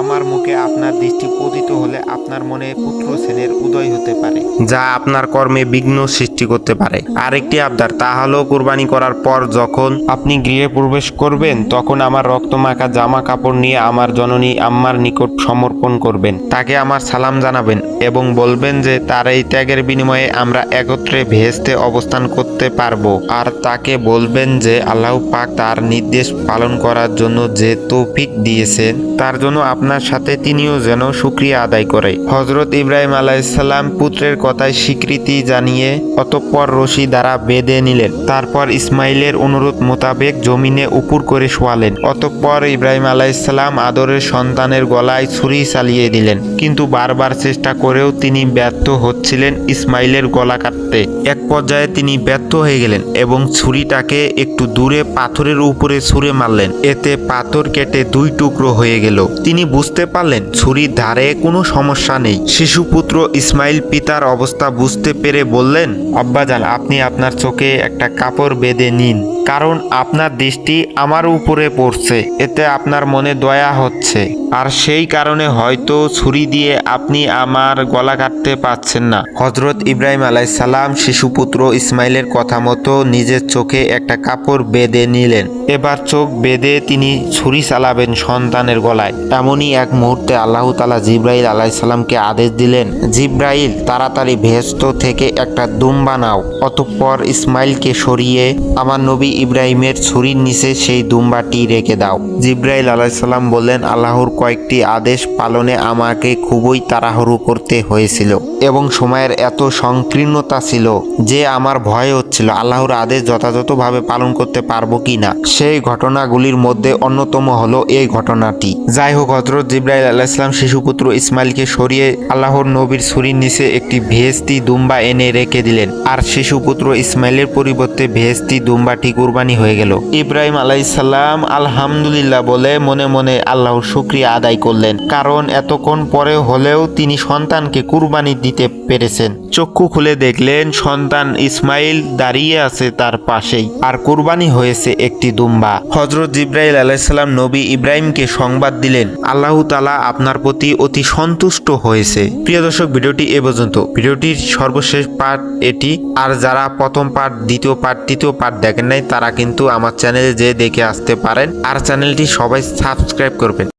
আমার মুখে আপনার দৃষ্টি পতিত হলে আপনার মনে পুত্র সেনের উদয় হতে পারে। যা আপনার কর্মে বিঘ্ন সৃষ্টি করতে পারে। আরেকটি আবদার, তা হলো কোরবানি করার পর যখন আপনি গৃহে প্রবেশ করবেন, তখন আমার রক্তমাখা জামা কাপড় নিয়ে আমার জননী আম্মার নিকট সমর্পণ করবেন। তাকে আমার সালাম জানাবেন এবং বলবেন যে, তার এই ত্যাগের বিনিময়ে আমরা একত্রে ভেস্তে অবস্থান করতে পারব। আর তাকে বলবেন যে, আল্লাহ পাক তার নির্দেশ পালন করার জন্য যে তৌফিক দিয়েছেন, তার জন্য আপনার সাথে তিনিও যেন সুক্রিয়া আদায় করে। হজরত ইব্রাহিম আলাইসাল্লাম পুত্রের কথায় স্বীকৃতি জানিয়ে অতঃপর রশি দ্বারা বেঁধে নিলেন। তারপর ইসমাইলের অনুরোধ মোতাবেক জমিনে উপুর করে শোয়ালেন। অতঃপর ইব্রাহিম আলাইসাল্লাম আদরের সন্তানের গলায় ছুরি চালিয়ে দিলেন। কিন্তু বারবার চেষ্টা করেও তিনি ব্যর্থ হচ্ছিলেন ইসমাইলের গলা কাটতে। এক পর্যায়ে তিনি ব্যর্থ হয়ে গেলেন এবং ছুরিটাকে একটু দূরে পাথরের উপরে ছুঁড়ে মারলেন। এতে পাথর কেটে দুই টুকরো হয়ে গেল। তিনি বুঝতে পারলেন ছুরির ধারে কোনো সমস্যা নেই। শিশুপুত্র ইসমাইল পিতার অবস্থা বুঝতে পেরে বললেন, আব্বাজান, আপনি আপনার চোখে একটা কাপড় বেঁধে নিন, কারণ আপনার দৃষ্টি আমার উপরে পড়ছে। এতে আপনার মনে দয়া হচ্ছে। আর সেই কারণে হয়তো ছুরি দিয়ে আপনি আমার গলা কাটতে পারছেন না। হজরত ইব্রাহিম আলাইসাল্লাম শিশুপুত্র ইসমাইলের কথা মতো নিজের চোখে একটা কাপড় বেঁধে নিলেন। এবার চোখ বেঁধে তিনি ছুরি চালাবেন সন্তানের গলায়। এমনই এক মুহূর্তে আল্লাহ তালা জিব্রাইল আলাইসাল্লামকে আদেশ দিলেন, জিব্রাইল, তাড়াতাড়ি ভেস্ত থেকে একটা দুম্বা নাও। অতঃপর ইসমাইলকে সরিয়ে, আমার নবী ইব্রাহিমের ছুরির নিচে সেই দুম্বাটি রেখে দাও। জিব্রাইল আলাইসাল্লাম বললেন, আল্লাহর কয়েকটি আদেশ পালনে আমাকে খুবই তাড়াহুড়ো করতে হয়েছিল এবং সময়ের এত সংকীর্ণতা ছিল যে আমার ভয় হচ্ছিল, আল্লাহর আদেশ যথাযথভাবে পালন করতে পারব কি না সেই ঘটনাগুলির মধ্যে অন্যতম হলো এই ঘটনাটি। যাই হোক হজরত জিব্রাইল আলাইসলাম শিশুপুত্র ইসমাইলকে সরিয়ে আল্লাহর নবীর ছুরির নিচে একটি ভেস্তি দুম্বা এনে রেখে দিলেন। আর শিশুপুত্র ইসমাইলের পরিবর্তে ভেস্তি দুম্বাটি কুরবানি হয়ে গেল। ইব্রাহিম আলাইসাল্লাম আলহামদুলিল্লাহ বলে মনে মনে আল্লাহর শুক্রিয়া আদায় করলেন। কারণ এতক্ষণ পরে হলেও তিনি সন্তানকে কুরবানি দিতে পেরেছেন। চক্ষু খুলে দেখলেন সন্তান ইসমাইল দাঁড়িয়ে আছে তার পাশেই, আর কুরবানি হয়েছে একটি দুম্বা। হজরত জিব্রাইল আলাইসাল্লাম নবী ইব্রাহিমকে সংবাদ দিলেন, আল্লাহ তালা আপনার প্রতি অতি সন্তুষ্ট হয়েছে। প্রিয় দর্শক, ভিডিওটি এ পর্যন্ত। ভিডিওটির সর্বশেষ পার্ট এটি, আর যারা প্রথম পার্ট দ্বিতীয় পার্ট তৃতীয় পার্ট দেখেন নাই, তারা কিন্তু আমার চ্যানেলে যে দেখে আসতে পারেন, আর চ্যানেলটি সবাই সাবস্ক্রাইব করবেন।